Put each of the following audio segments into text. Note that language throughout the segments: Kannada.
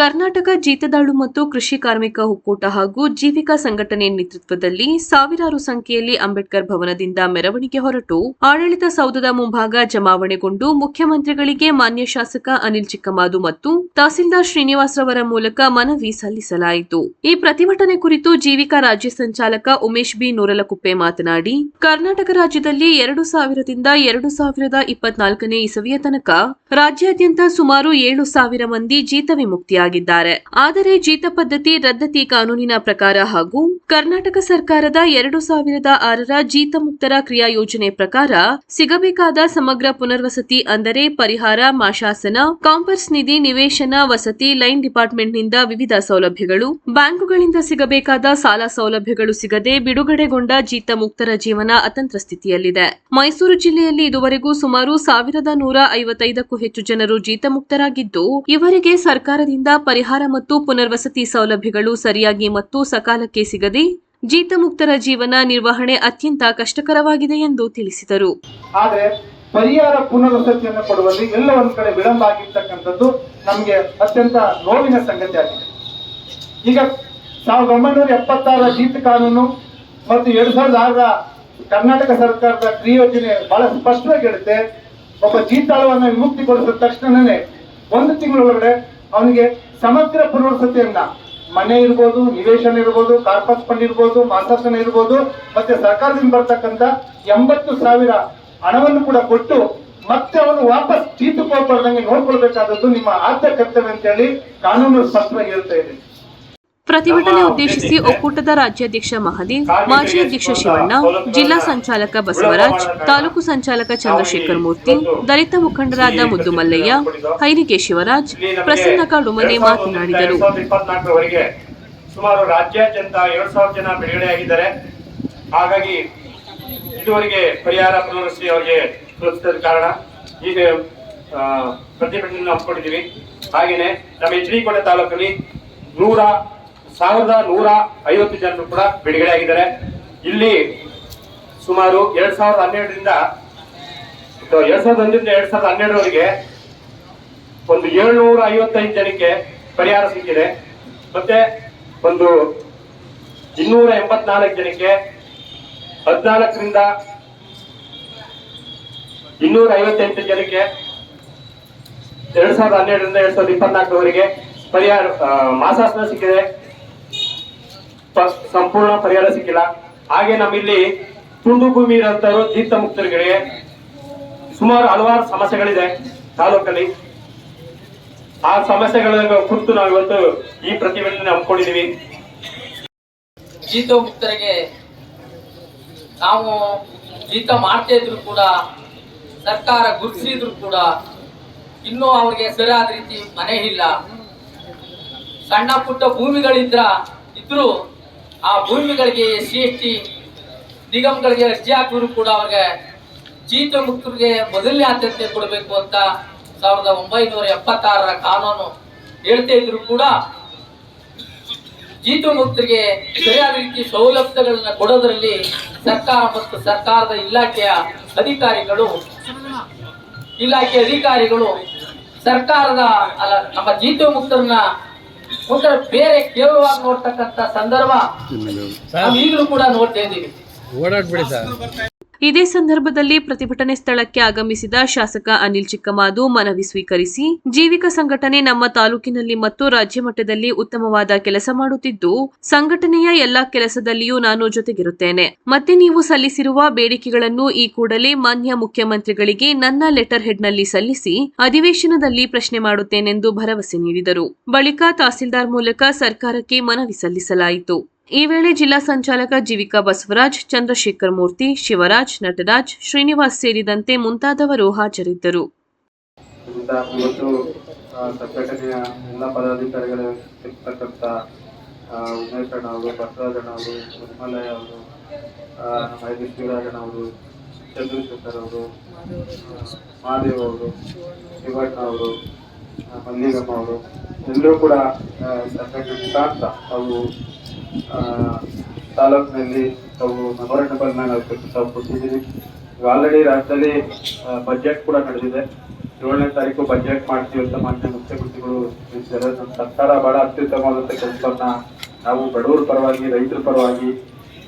ಕರ್ನಾಟಕ ಜೀತದಾಳು ಮತ್ತು ಕೃಷಿ ಕಾರ್ಮಿಕ ಒಕ್ಕೂಟ ಹಾಗೂ ಜೀವಿಕಾ ಸಂಘಟನೆ ನೇತೃತ್ವದಲ್ಲಿ ಸಾವಿರಾರು ಸಂಖ್ಯೆಯಲ್ಲಿ ಅಂಬೇಡ್ಕರ್ ಭವನದಿಂದ ಮೆರವಣಿಗೆ ಹೊರಟು ಆಡಳಿತ ಸೌಧದ ಮುಂಭಾಗ ಜಮಾವಣೆಗೊಂಡು ಮುಖ್ಯಮಂತ್ರಿಗಳಿಗೆ ಮಾನ್ಯ ಶಾಸಕ ಅನಿಲ್ ಚಿಕ್ಕಮಾದು ಮತ್ತು ತಹಸೀಲ್ದಾರ್ ಶ್ರೀನಿವಾಸ್ ರವರ ಮೂಲಕ ಮನವಿ ಸಲ್ಲಿಸಲಾಯಿತು. ಈ ಪ್ರತಿಭಟನೆ ಕುರಿತು ಜೀವಿಕಾ ರಾಜ್ಯ ಸಂಚಾಲಕ ಉಮೇಶ್ ಬಿ ನೂರಲಕುಪ್ಪೆ ಮಾತನಾಡಿ, ಕರ್ನಾಟಕ ರಾಜ್ಯದಲ್ಲಿ ಎರಡು ಸಾವಿರದಿಂದ ಎರಡು ಸಾವಿರದ ಇಪ್ಪತ್ನಾಲ್ಕನೇ ಇಸವಿಯ ತನಕ ರಾಜ್ಯಾದ್ಯಂತ ಸುಮಾರು ಏಳು ಸಾವಿರ ಮಂದಿ ಜೀತ ವಿಮುಕ್ತಿಯಾಗಿದ್ದಾರೆ ಆದರೆ ಜೀತ ಪದ್ಧತಿ ರದ್ದತಿ ಕಾನೂನಿನ ಪ್ರಕಾರ ಹಾಗೂ ಕರ್ನಾಟಕ ಸರ್ಕಾರದ ಎರಡು ಸಾವಿರದ ಆರರ ಜೀತ ಮುಕ್ತರ ಕ್ರಿಯಾ ಯೋಜನೆ ಪ್ರಕಾರ ಸಿಗಬೇಕಾದ ಸಮಗ್ರ ಪುನರ್ವಸತಿ ಅಂದರೆ ಪರಿಹಾರ, ಮಾಶಾಸನ, ಕಾಂಪರ್ಸ್ ನಿಧಿ, ನಿವೇಶನ, ವಸತಿ, ಲೈನ್ ಡಿಪಾರ್ಟ್ಮೆಂಟ್ನಿಂದ ವಿವಿಧ ಸೌಲಭ್ಯಗಳು, ಬ್ಯಾಂಕುಗಳಿಂದ ಸಿಗಬೇಕಾದ ಸಾಲ ಸೌಲಭ್ಯಗಳು ಸಿಗದೆ ಬಿಡುಗಡೆಗೊಂಡ ಜೀತ ಮುಕ್ತರ ಜೀವನ ಅತಂತ್ರ ಸ್ಥಿತಿಯಲ್ಲಿದೆ. ಮೈಸೂರು ಜಿಲ್ಲೆಯಲ್ಲಿ ಇದುವರೆಗೂ ಸುಮಾರು ಸಾವಿರದ ನೂರ ಐವತ್ತೈದಕ್ಕೂ ಹೆಚ್ಚು ಜನರು ಜೀತ ಮುಕ್ತರಾಗಿದ್ದು, ಇವರಿಗೆ ಸರ್ಕಾರದಿಂದ ಪರಿಹಾರ ಮತ್ತು ಪುನರ್ವಸತಿ ಸೌಲಭ್ಯಗಳು ಸರಿಯಾಗಿ ಮತ್ತು ಸಕಾಲಕ್ಕೆ ಸಿಗದೆ ಜೀತ ಮುಕ್ತರ ಜೀವನ ನಿರ್ವಹಣೆ ಅತ್ಯಂತ ಕಷ್ಟಕರವಾಗಿದೆ ಎಂದು ತಿಳಿಸಿದರು. ಆದರೆ ಪರಿಹಾರ ಪುನರ್ವಸತಿಯನ್ನು ಕೊಡುವಲ್ಲಿ ಎಲ್ಲ ಒಂದ್ ಕಡೆ ವಿಳಂಬ ಆಗಿರ್ತಕ್ಕಂಥದ್ದು ನಮಗೆ ಅತ್ಯಂತ ನೋವಿನ ಸಂಗತಿ ಆಗಿದೆ. ಈಗ ಸಾವಿರದ ಒಂಬೈನೂರ ಎಪ್ಪತ್ತಾರರ ಜೀತ ಕಾನೂನು ಮತ್ತು ಎರಡ್ ಸಾವಿರದ ಆರರ ಕರ್ನಾಟಕ ಸರ್ಕಾರದ ಕ್ರಿಯೋಜನೆ ಬಹಳ ಸ್ಪಷ್ಟವಾಗಿ ಹೇಳುತ್ತೆ. ಒಬ್ಬ ಜೀತಾಳವನ್ನು ವಿಮುಕ್ತಿಗೊಳಿಸಿದ ತಕ್ಷಣನೇ ಒಂದು ತಿಂಗಳೊಳಗಡೆ ಅವನಿಗೆ ಸಮಗ್ರ ಪುನರ್ವಸತಿಯನ್ನ ಮನೆ ಇರ್ಬೋದು, ನಿವೇಶನ ಇರ್ಬೋದು, ಕಾರ್ಪಸ್ ಫಂಡ್ ಇರ್ಬೋದು ಮಾಸಾಸನ ಇರ್ಬೋದು, ಮತ್ತೆ ಸರ್ಕಾರದಿಂದ ಬರ್ತಕ್ಕಂಥ ಎಂಬತ್ತು ಸಾವಿರ ಹಣವನ್ನು ಕೂಡ ಕೊಟ್ಟು ಮತ್ತೆ ಅವನು ವಾಪಸ್ ಚೀತು ಹೋಗ್ಬಾರ್ದಂಗೆ ನೋಡ್ಕೊಳ್ಬೇಕಾದದ್ದು ನಿಮ್ಮ ಆದ್ಯ ಕರ್ತವ್ಯ ಅಂತ ಹೇಳಿ ಕಾನೂನು ಸ್ಪಷ್ಟವಾಗಿ ಹೇಳ್ತಾ ಇದೆ ಪ್ರತಿಭಟನೆ ಉದ್ದೇಶಿಸಿ ಒಕ್ಕೂಟದ ರಾಜ್ಯಾಧ್ಯಕ್ಷ ಮಹದೇವ್ ಮಾಜಿ ಅಧ್ಯಕ್ಷ ಶಿವಣ್ಣ ಜಿಲ್ಲಾ ಸಂಚಾಲಕ ಬಸವರಾಜ್ ತಾಲೂಕು ಸಂಚಾಲಕ ಚಂದ್ರಶೇಖರ್ ಮೂರ್ತಿ ದಲಿತ ಮುಖಂಡರಾದ ಮುದ್ದುಮಲ್ಲಯ್ಯ ಹೈನಿಗೆ ಶಿವರಾಜ್ ಪ್ರಸನ್ನ ಕಾಡುಮನೆ ಮಾತನಾಡಿದರು. ಸುಮಾರು ರಾಜ್ಯಾದ್ಯಂತ ಏಳು ಸಾವಿರ ಜನ ಬಿಡುಗಡೆಯಾಗಿದ್ದಾರೆ ಹಾಗಾಗಿ ಇದುವರೆಗೆ ಪರಿಹಾರ ಪುನರ್ವಸತಿ ಅವರಿಗೆ ತೋರಿಸಿದ ಕಾರಣ ಈಗ ಪ್ರತಿಭಟನೆ ಹಮ್ಮಿಕೊಂಡಿದ್ದೀವಿ. ಹಾಗೇನೆ ನಮ್ಮ ಎಚ್ ಡಿ ಕೋಟೆ ತಾಲೂಕಲ್ಲಿ ನೂರ ಸಾವಿರದ ನೂರ ಐವತ್ತು ಜನರು ಕೂಡ ಬಿಡುಗಡೆ ಆಗಿದ್ದಾರೆ. ಇಲ್ಲಿ ಸುಮಾರು ಎರಡ್ ಸಾವಿರದ ಹನ್ನೆರಡರಿಂದ ಎರಡ್ ಸಾವಿರದ ಒಂದರಿಂದ ಎರಡ್ ಸಾವಿರದ ಹನ್ನೆರಡರವರೆಗೆ ಒಂದು ಏಳ್ನೂರ ಐವತ್ತೈದು ಜನಕ್ಕೆ ಪರಿಹಾರ ಸಿಕ್ಕಿದೆ. ಮತ್ತೆ ಒಂದು ಇನ್ನೂರ ಎಂಬತ್ನಾಲ್ಕು ಜನಕ್ಕೆ ಹದಿನಾಲ್ಕರಿಂದ ಇನ್ನೂರ ಐವತ್ತೆಂಟು ಜನಕ್ಕೆ ಎರಡ್ ಸಾವಿರದ ಹನ್ನೆರಡರಿಂದ ಎರಡ್ ಸಾವಿರದ ಇಪ್ಪತ್ನಾಲ್ಕರವರೆಗೆ ಪರಿಹಾರ ಮಾಸಾಸನ ಸಿಕ್ಕಿದೆ. ಸಂಪೂರ್ಣ ಪರಿಹಾರ ಸಿಕ್ಕಿಲ್ಲ. ಹಾಗೆ ನಮ್ಮಲ್ಲಿ ತುಂಡು ಭೂಮಿ ಇರೋಂಥವ್ರು ತೀರ್ಥ ಮುಕ್ತರಿಗೆ ಸುಮಾರು ಹಲವಾರು ಸಮಸ್ಯೆಗಳಿದೆ ತಾಲೂಕಲ್ಲಿ. ಆ ಸಮಸ್ಯೆಗಳ ಕುರಿತು ನಾವು ಇವತ್ತು ಈ ಪ್ರತಿಭಟನೆ ಹಮ್ಮಿಕೊಂಡಿದ್ದೀವಿ. ಜೀತ ಮುಕ್ತರಿಗೆ ನಾವು ಜೀತ ಮಾಡ್ತಾ ಇದ್ರು ಕೂಡ, ಸರ್ಕಾರ ಗುರುತಿಸಿದ್ರು ಕೂಡ ಇನ್ನೂ ಅವ್ರಿಗೆ ಸರಿಯಾದ ರೀತಿ ಮನೆ ಇಲ್ಲ. ಸಣ್ಣ ಪುಟ್ಟ ಭೂಮಿಗಳಿದ್ರ ಇದ್ರು ಆ ಭೂಮಿಗಳಿಗೆ ಸಿ ಎಸ್ ಟಿ ನಿಗಮಗಳಿಗೆ ಅರ್ಜಿ ಹಾಕಿದ್ರು ಕೂಡ ಅವ್ರಿಗೆ ಜೀತ ಮುಕ್ತರಿಗೆ ಮೊದಲನೇ ಆದ್ಯತೆ ಕೊಡಬೇಕು ಅಂತ ಸಾವಿರದ ಒಂಬೈನೂರ ಎಪ್ಪತ್ತಾರರ ಕಾನೂನು ಹೇಳ್ತಾ ಇದ್ರು ಕೂಡ ಜೀತ ಮುಕ್ತರಿಗೆ ಸರಿಯಾದ ರೀತಿ ಸೌಲಭ್ಯಗಳನ್ನ ಕೊಡೋದ್ರಲ್ಲಿ ಸರ್ಕಾರ ಮತ್ತು ಸರ್ಕಾರದ ಇಲಾಖೆಯ ಅಧಿಕಾರಿಗಳು ಇಲಾಖೆ ಅಧಿಕಾರಿಗಳು ಸರ್ಕಾರದ ಅಲ್ಲ, ನಮ್ಮ ಜೀತ ಮುಕ್ತರನ್ನ ಒಂಥರ ಬೇರೆ ಕೇಳುವಾಗ ನೋಡ್ತಕ್ಕಂಥ ಸಂದರ್ಭ ನಾವು ಈಗಲೂ ಕೂಡ ನೋಡ್ತಾ ಇದ್ದೀವಿ. ಓಡಾಡ್ಬಿಡಿ ಸರ್. ಇದೇ ಸಂದರ್ಭದಲ್ಲಿ ಪ್ರತಿಭಟನೆ ಸ್ಥಳಕ್ಕೆ ಆಗಮಿಸಿದ ಶಾಸಕ ಅನಿಲ್ ಚಿಕ್ಕಮಾದು ಮನವಿ ಸ್ವೀಕರಿಸಿ, ಜೀವಿಕ ಸಂಘಟನೆ ನಮ್ಮ ತಾಲೂಕಿನಲ್ಲಿ ಮತ್ತು ರಾಜ್ಯ ಮಟ್ಟದಲ್ಲಿ ಉತ್ತಮವಾದ ಕೆಲಸ ಮಾಡುತ್ತಿದ್ದು, ಸಂಘಟನೆಯ ಎಲ್ಲಾ ಕೆಲಸದಲ್ಲಿಯೂ ನಾನು ಜೊತೆಗಿರುತ್ತೇನೆ. ಮತ್ತೆ ನೀವು ಸಲ್ಲಿಸಿರುವ ಬೇಡಿಕೆಗಳನ್ನು ಈ ಕೂಡಲೇ ಮಾನ್ಯ ಮುಖ್ಯಮಂತ್ರಿಗಳಿಗೆ ನನ್ನ ಲೆಟರ್ ಹೆಡ್ನಲ್ಲಿ ಸಲ್ಲಿಸಿ, ಅಧಿವೇಶನದಲ್ಲಿ ಪ್ರಶ್ನೆ ಮಾಡುತ್ತೇನೆಂದು ಭರವಸೆ ನೀಡಿದರು. ಬಳಿಕ ತಹಸೀಲ್ದಾರ್ ಮೂಲಕ ಸರ್ಕಾರಕ್ಕೆ ಮನವಿ ಸಲ್ಲಿಸಲಾಯಿತು. ಈ ವೇಳೆ ಜಿಲ್ಲಾ ಸಂಚಾಲಕ ಜೀವಿಕಾ ಬಸವರಾಜ್ ಚಂದ್ರಶೇಖರ್ ಮೂರ್ತಿ ಶಿವರಾಜ್ ನಟರಾಜ್ ಶ್ರೀನಿವಾಸ್ ಸೇರಿದಂತೆ ಮುಂತಾದವರು ಹಾಜರಿದ್ದರು. ಇವತ್ತು ಸಂಘಟನೆಯ ಎಲ್ಲ ಪದಾಧಿಕಾರಿಗಳು ಇರ್ತಕ್ಕಂಥ ಅಣ್ಣ ಅವರು ಬಸವರಾಜಣ್ಣ ಅವರು ನಿರ್ಮಲಯ್ಯ ಅವರು ಐದು ಶಿವರಾಜಣ್ಣ ಅವರು ಚಂದ್ರಶೇಖರ್ ಅವರು ಮಹಾದೇವ್ ಅವರು ಶಿವಣ್ಣ ಅವರು ಮಲ್ಲಿಗಮ್ಮ ಅವರು ಎಲ್ಲರೂ ಕೂಡ ಸಂಘಟನೆ ಆ, ತಾಲೂಕಿನಲ್ಲಿ ತಾವು ಮೆಮೊರಂಡಬಲ್ನ ನಾವು ತಾವು ಕೊಟ್ಟಿದ್ದೀವಿ. ಈಗ ಆಲ್ರೆಡಿ ರಾಜ್ಯದಲ್ಲಿ ಬಜೆಟ್ ಕೂಡ ನಡೆದಿದೆ. ಏಳನೇ ತಾರೀಕು ಬಜೆಟ್ ಮಾಡ್ತೀವಿ ಅಂತ ಮಾನ್ಯ ಮುಖ್ಯಮಂತ್ರಿಗಳು ತಿಳಿಸಿದ್ದಾರೆ. ನಮ್ಮ ಸರ್ಕಾರ ಬಹಳ ಅತ್ಯುತ್ತಮವಾದಂಥ ಕೆಲಸವನ್ನ ನಾವು ಬಡವರ ಪರವಾಗಿ, ರೈತರ ಪರವಾಗಿ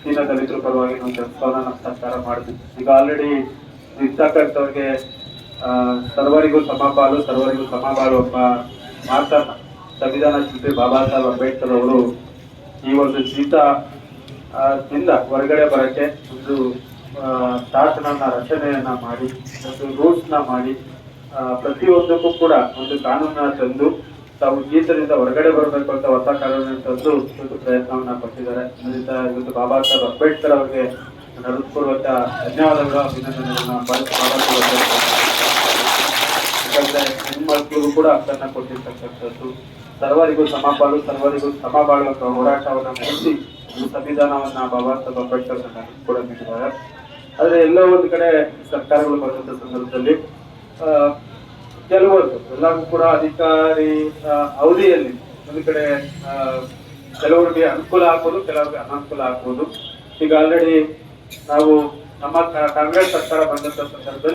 ದೀನ ದಲಿತರ ಪರವಾಗಿ ನಮ್ಮ ಕೆಲಸವನ್ನ ನಮ್ಮ ಸರ್ಕಾರ ಮಾಡಿದ್ವಿ ಈಗ ಆಲ್ರೆಡಿ ಇರ್ತಕ್ಕಂಥವ್ರಿಗೆ ಸರ್ವರಿಗೂ ಸಮಪಾಲು ಸರ್ವರಿಗೂ ಸಮಬಾಳು ಎಂಬ ಮಾತನ್ನ ಸಂವಿಧಾನ ಶಿಲ್ಪಿ ಬಾಬಾ ಸಾಹೇಬ್ ಅಂಬೇಡ್ಕರ್ ಅವರು ಈ ಒಂದು ಶೀತ ಹೊರಗಡೆ ಬರಕ್ಕೆ ಒಂದು ಆ, ಶಾಸನನ ರಚನೆಯನ್ನ ಮಾಡಿ ಒಂದು ರೂಲ್ಸ್ನ ಮಾಡಿ ಪ್ರತಿಯೊಂದಕ್ಕೂ ಕೂಡ ಒಂದು ಕಾನೂನನ್ನ ತಂದು ತಾವು ಜೀತದಿಂದ ಹೊರಗಡೆ ಬರಬೇಕು ಅಂತ ಹೊಸ ಕಾನೂನನ್ನು ತಂದು ಇವತ್ತು ಪ್ರಯತ್ನವನ್ನ ಕೊಟ್ಟಿದ್ದಾರೆ. ಅದರಿಂದ ಇವತ್ತು ಬಾಬಾ ಸಾಹೇಬ್ ಅಂಬೇಡ್ಕರ್ ಅವರಿಗೆ ಹೃತ್ಪೂರ್ವಕ ಧನ್ಯವಾದಗಳು ಅಭಿನಂದನೆಗಳನ್ನ ಬಾಬಾ ಹೆಣ್ಮಕ್ಳಿಗೂ ಕೂಡ ಹಕ್ಕನ್ನ ಕೊಟ್ಟಿರ್ತಕ್ಕಂಥದ್ದು. ಸರ್ವರಿಗೂ ಸಮಪಾಲು ಸರ್ವರಿಗೂ ಸಮಬಾಳು ಅಂತ ಹೋರಾಟವನ್ನು ನಡೆಸಿ ಸಂವಿಧಾನವನ್ನ ಬಾಬಾ ಸಾಹೇಬ್ ಅಂಬೇಡ್ಕರ್ ಕೂಡ ನೀಡಿದ್ದಾರೆ. ಆದ್ರೆ ಎಲ್ಲೋ ಒಂದು ಕಡೆ ಸರ್ಕಾರಗಳು ಬಂದಂತ ಸಂದರ್ಭದಲ್ಲಿ ಕೆಲವರು ಎಲ್ಲರಿಗೂ ಕೂಡ ಅಧಿಕಾರಿ ಅವಧಿಯಲ್ಲಿ ಒಂದು ಕಡೆ ಕೆಲವರಿಗೆ ಅನುಕೂಲ ಆಗ್ಬೋದು, ಕೆಲವರಿಗೆ ಅನಾನುಕೂಲ ಆಗ್ಬೋದು. ಈಗ ಆಲ್ರೆಡಿ ನಾವು ನಮ್ಮ ಕಾಂಗ್ರೆಸ್ ಸರ್ಕಾರ ಬಂದಂತ ಸಂದರ್ಭದಲ್ಲಿ